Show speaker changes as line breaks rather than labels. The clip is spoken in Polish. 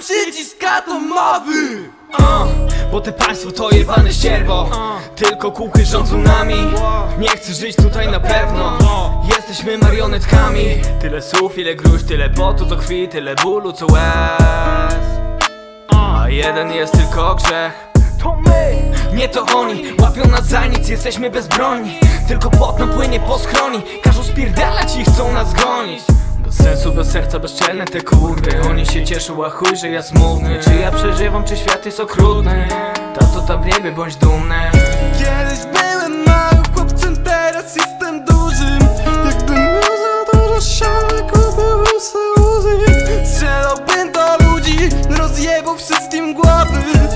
przycisk atomowy.
Uh, bo te państwo to jebane ścierwo. Tylko kółki rządzą nami. Nie chcę żyć tutaj na pewno. Jesteśmy marionetkami. Tyle słów, ile gruźb, tyle potu co krwi Tyle bólu co łez. A jeden jest tylko grzech. To my. Nie to oni, łapią nas za nic, jesteśmy bezbronni Tylko pot nam płynie po skroni. Każą spierdalać i chcą nas gonić sensu, bez serca, bezczelne te kurwy. Oni się cieszą, a chuj, że ja smutny. Czy ja przeżywam, czy świat jest okrutny? Tato tam w niebie, bądź dumny.
Kiedyś byłem małym chłopcem, teraz jestem dużym. Jakbym miał za dużo siany, kupiłbym se Uzi Strzelałbym do ludzi, rozjebał wszystkim głowy